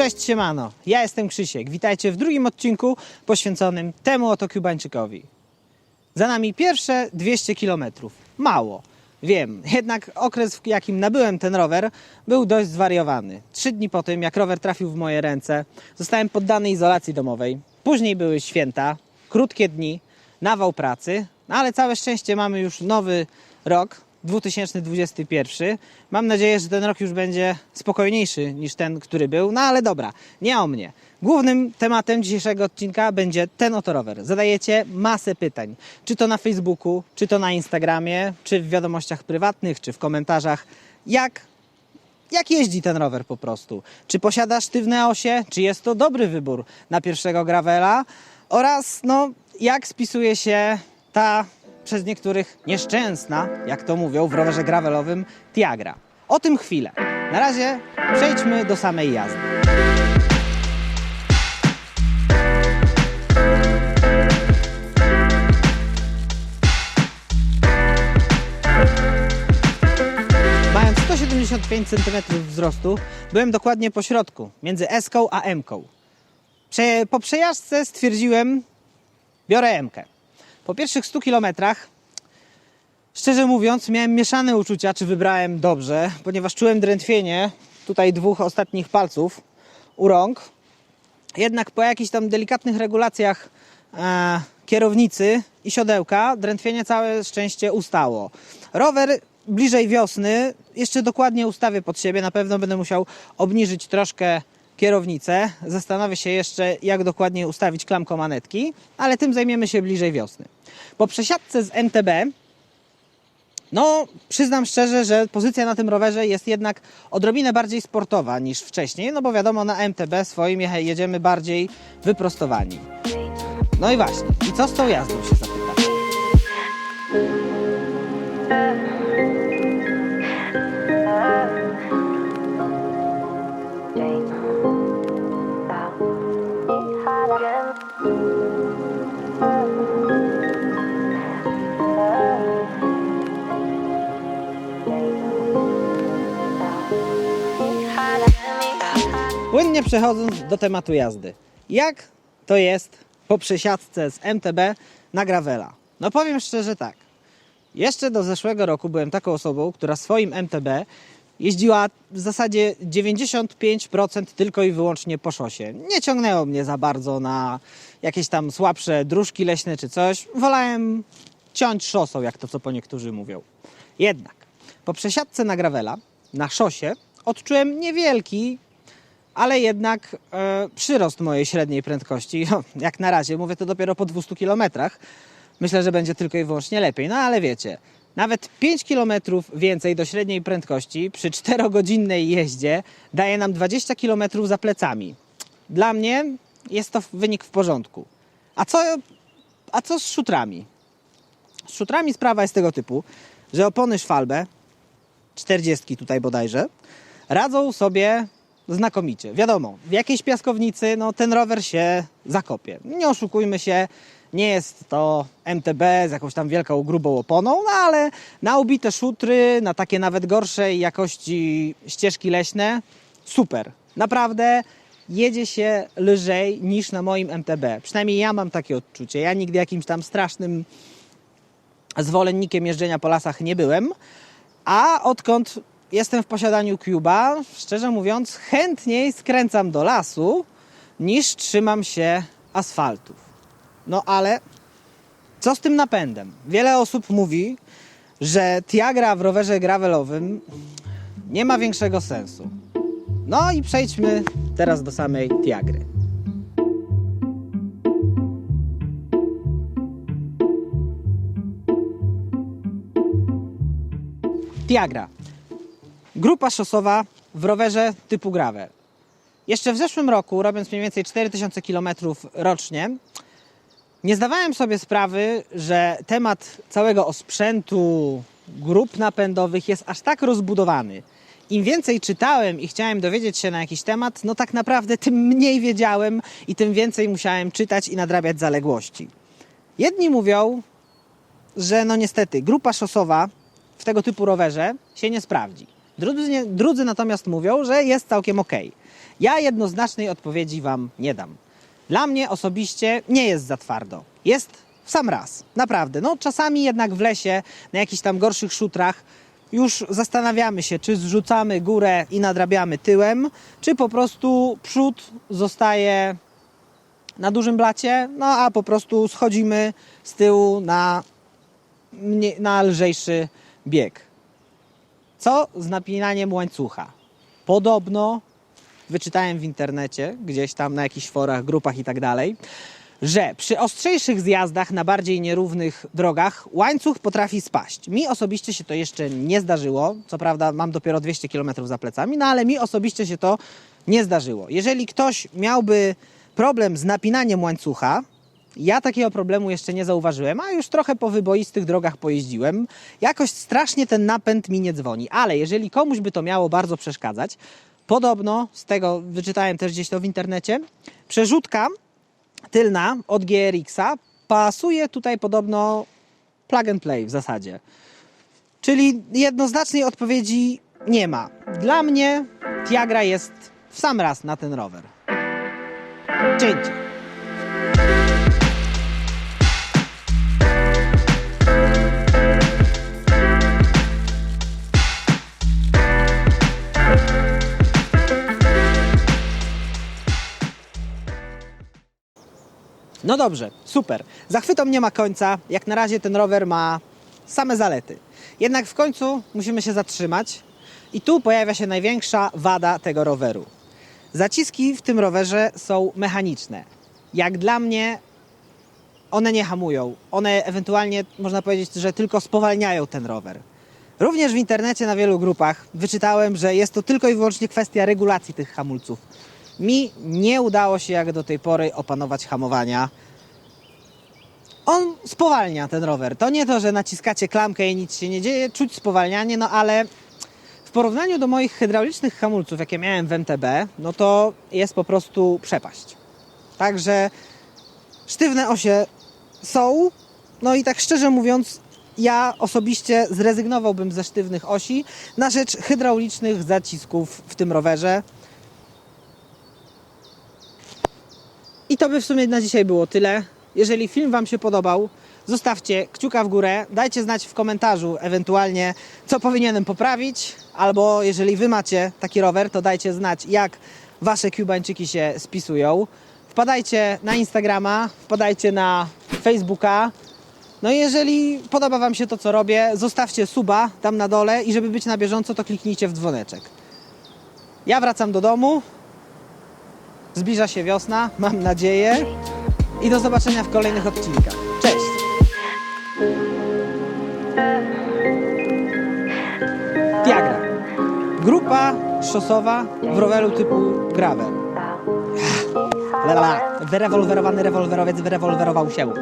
Cześć siemano, ja jestem Krzysiek. Witajcie w drugim odcinku poświęconym temu oto Kubańczykowi. Za nami pierwsze 200 km. Mało, wiem, jednak okres, w jakim nabyłem ten rower, był dość zwariowany. Trzy dni po tym, jak rower trafił w moje ręce, zostałem poddany izolacji domowej. Później były święta, krótkie dni, nawał pracy, no ale całe szczęście mamy już nowy rok, 2021. Mam nadzieję, że ten rok już będzie spokojniejszy niż ten, który był. No ale dobra, nie o mnie. Głównym tematem dzisiejszego odcinka będzie ten oto rower. Zadajecie masę pytań. Czy to na Facebooku, czy to na Instagramie, czy w wiadomościach prywatnych, czy w komentarzach. Jak jak jeździ ten rower po prostu. Czy posiada sztywne osie, czy jest to dobry wybór na pierwszego gravela oraz no, jak spisuje się ta przez niektórych nieszczęsna, jak to mówią w rowerze gravelowym, Tiagra. O tym chwilę. Na razie przejdźmy do samej jazdy. Mając 175 cm wzrostu, byłem dokładnie po środku, między S a M. -ką. Prze po przejażdżce stwierdziłem, biorę M. Po pierwszych 100 kilometrach, szczerze mówiąc, miałem mieszane uczucia, czy wybrałem dobrze, ponieważ czułem drętwienie tutaj dwóch ostatnich palców u rąk. Jednak po jakichś tam delikatnych regulacjach e, kierownicy i siodełka drętwienie całe szczęście ustało. Rower bliżej wiosny jeszcze dokładnie ustawię pod siebie. Na pewno będę musiał obniżyć troszkę kierownicę. Zastanowię się jeszcze, jak dokładnie ustawić klamką manetki, ale tym zajmiemy się bliżej wiosny. Po przesiadce z MTB no, przyznam szczerze, że pozycja na tym rowerze jest jednak odrobinę bardziej sportowa niż wcześniej, no bo wiadomo, na MTB swoim jedziemy bardziej wyprostowani. No i właśnie, i co z tą jazdą się zapyta? Płynnie przechodząc do tematu jazdy. Jak to jest po przesiadce z MTB na Gravela? No powiem szczerze tak. Jeszcze do zeszłego roku byłem taką osobą, która swoim MTB jeździła w zasadzie 95% tylko i wyłącznie po szosie. Nie ciągnęło mnie za bardzo na jakieś tam słabsze dróżki leśne czy coś. Wolałem ciąć szosą, jak to co po niektórzy mówią. Jednak po przesiadce na Gravela na szosie odczułem niewielki, ale jednak e, przyrost mojej średniej prędkości, jak na razie, mówię to dopiero po 200 km, myślę, że będzie tylko i wyłącznie lepiej. No ale wiecie, nawet 5 km więcej do średniej prędkości przy 4-godzinnej jeździe daje nam 20 km za plecami. Dla mnie jest to wynik w porządku. A co, a co z szutrami? Z szutrami sprawa jest tego typu, że opony szwalbe, 40 tutaj bodajże, radzą sobie znakomicie. Wiadomo, w jakiejś piaskownicy no, ten rower się zakopie. Nie oszukujmy się, nie jest to MTB z jakąś tam wielką, grubą oponą, no ale na ubite szutry, na takie nawet gorszej jakości ścieżki leśne, super. Naprawdę jedzie się lżej niż na moim MTB. Przynajmniej ja mam takie odczucie. Ja nigdy jakimś tam strasznym zwolennikiem jeżdżenia po lasach nie byłem, a odkąd jestem w posiadaniu Cuba, szczerze mówiąc, chętniej skręcam do lasu niż trzymam się asfaltów. No ale co z tym napędem? Wiele osób mówi, że Tiagra w rowerze gravelowym nie ma większego sensu. No i przejdźmy teraz do samej Tiagry. Tiagra. Grupa szosowa w rowerze typu gravel. Jeszcze w zeszłym roku, robiąc mniej więcej 4000 km rocznie, nie zdawałem sobie sprawy, że temat całego osprzętu, grup napędowych jest aż tak rozbudowany. Im więcej czytałem i chciałem dowiedzieć się na jakiś temat, no tak naprawdę tym mniej wiedziałem i tym więcej musiałem czytać i nadrabiać zaległości. Jedni mówią, że no niestety grupa szosowa w tego typu rowerze się nie sprawdzi. Drudzy, drudzy natomiast mówią, że jest całkiem ok. Ja jednoznacznej odpowiedzi Wam nie dam. Dla mnie osobiście nie jest za twardo. Jest w sam raz, naprawdę. No czasami jednak w lesie, na jakichś tam gorszych szutrach, już zastanawiamy się, czy zrzucamy górę i nadrabiamy tyłem, czy po prostu przód zostaje na dużym blacie, no a po prostu schodzimy z tyłu na, na lżejszy bieg. Co z napinaniem łańcucha? Podobno wyczytałem w internecie, gdzieś tam na jakichś forach, grupach i tak dalej, że przy ostrzejszych zjazdach na bardziej nierównych drogach łańcuch potrafi spaść. Mi osobiście się to jeszcze nie zdarzyło. Co prawda mam dopiero 200 km za plecami, no ale mi osobiście się to nie zdarzyło. Jeżeli ktoś miałby problem z napinaniem łańcucha, ja takiego problemu jeszcze nie zauważyłem, a już trochę po wyboistych drogach pojeździłem. Jakoś strasznie ten napęd mi nie dzwoni, ale jeżeli komuś by to miało bardzo przeszkadzać, podobno, z tego wyczytałem też gdzieś to w internecie, przerzutka tylna od GRX-a pasuje tutaj podobno plug and play w zasadzie. Czyli jednoznacznej odpowiedzi nie ma. Dla mnie Tiagra jest w sam raz na ten rower. Cięcie. No dobrze, super. Zachwytom nie ma końca. Jak na razie ten rower ma same zalety. Jednak w końcu musimy się zatrzymać. I tu pojawia się największa wada tego roweru. Zaciski w tym rowerze są mechaniczne. Jak dla mnie one nie hamują. One ewentualnie można powiedzieć, że tylko spowalniają ten rower. Również w internecie na wielu grupach wyczytałem, że jest to tylko i wyłącznie kwestia regulacji tych hamulców. Mi nie udało się jak do tej pory opanować hamowania. On spowalnia ten rower. To nie to, że naciskacie klamkę i nic się nie dzieje, czuć spowalnianie, no ale w porównaniu do moich hydraulicznych hamulców, jakie miałem w MTB, no to jest po prostu przepaść. Także sztywne osie są, no i tak szczerze mówiąc, ja osobiście zrezygnowałbym ze sztywnych osi na rzecz hydraulicznych zacisków w tym rowerze. I to by w sumie na dzisiaj było tyle. Jeżeli film Wam się podobał, zostawcie kciuka w górę, dajcie znać w komentarzu ewentualnie, co powinienem poprawić, albo jeżeli Wy macie taki rower, to dajcie znać, jak Wasze Kubańczyki się spisują. Wpadajcie na Instagrama, wpadajcie na Facebooka. No i jeżeli podoba Wam się to, co robię, zostawcie suba tam na dole i żeby być na bieżąco, to kliknijcie w dzwoneczek. Ja wracam do domu, Zbliża się wiosna, mam nadzieję. I do zobaczenia w kolejnych odcinkach. Cześć! Tiagra. Grupa szosowa w roweru typu gravel. Wyrewolwerowany rewolwerowiec wyrewolwerował się.